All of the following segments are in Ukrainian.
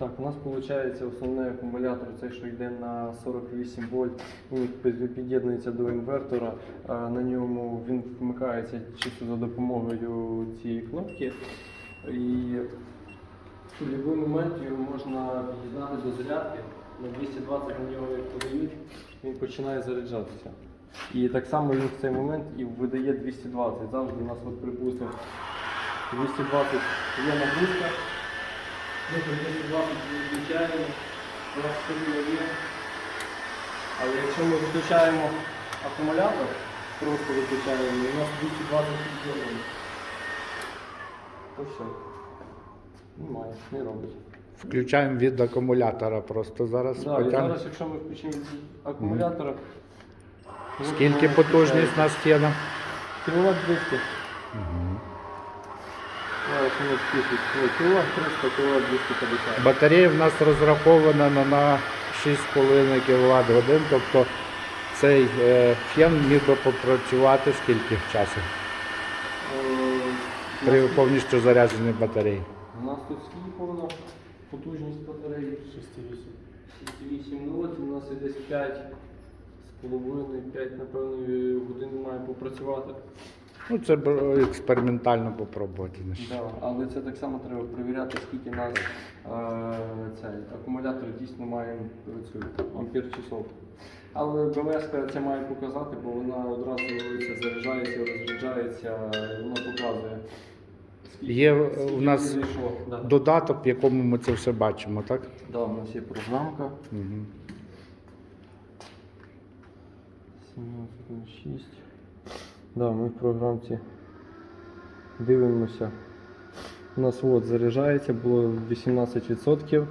Так, у нас виходить основний акумулятор, цей, що йде на 48 вольт, він під'єднується до інвертора. На ньому він вмикається чисто за допомогою цієї кнопки. І в будь-який момент його можна під'єднати до зарядки. На 220 на нього як подають, він починає заряджатися. І так само він в цей момент і видає 220. Завжди у нас, от, припустимо, 220 є нагрузка. Ми по 220 виключаємо, у нас сильно є. Але якщо ми виключаємо акумулятор, просто виключаємо, і у нас 220 підйомів, то все. Немає, не робить. Включаємо від акумулятора просто зараз. Да, і зараз, якщо ми включимо від акумулятора, Скільки потужність на стінах? Кіловат 200. Зараз воно 300, кіловат 250. Батарея в нас розрахована на, на 6,5 кВт годин, тобто цей е, фен міг би попрацювати скільки часу Е, при повністю зарядженій батареї. У нас тут скільки повна потужність батареї? 6,8. 6,8. Ну у нас і десь 5 з половиною, 5, напевно, годин має попрацювати. Ну, це б, е, експериментально попробувати. Да, але це так само треба перевіряти, скільки нас е, цей акумулятор дійсно має цю ампер часов. Але БМС це має показати, бо вона одразу це заряджається, розряджається, вона показує. скільки- Є, е, скільки у нас відійшло. Да. Додаток, в якому ми це все бачимо, так? Да, у нас є програмка. Угу. 17.06. Да, ми в програмці дивимося. У нас от заряджається, було 18%,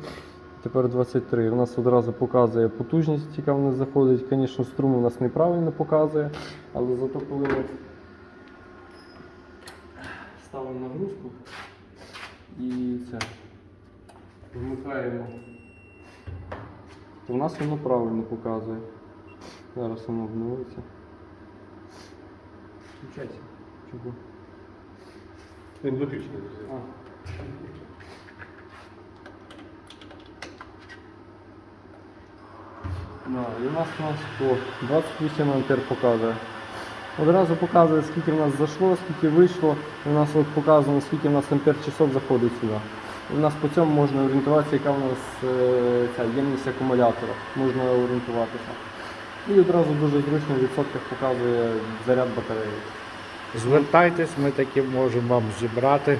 тепер 23%. У нас одразу показує потужність, яка в нас заходить. Звісно, струм у нас неправильно показує, але зато коли ми ставимо нагрузку і це вмикаємо, то в нас воно правильно показує. Зараз воно обновиться. Включайся. Чого? Він виключений. А. Да, і у нас у нас по 28 ампер показує. Одразу показує, скільки в нас зайшло, скільки вийшло. І у нас от показано, скільки в нас ампер часов заходить сюди. І в нас по цьому можна орієнтуватися, яка в нас е, ця ємність акумулятора. Можна орієнтуватися. І одразу дуже зручно в відсотках показує заряд батареї. Звертайтесь, ми таки можемо вам зібрати.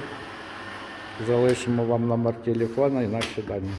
Залишимо вам номер телефона і наші дані.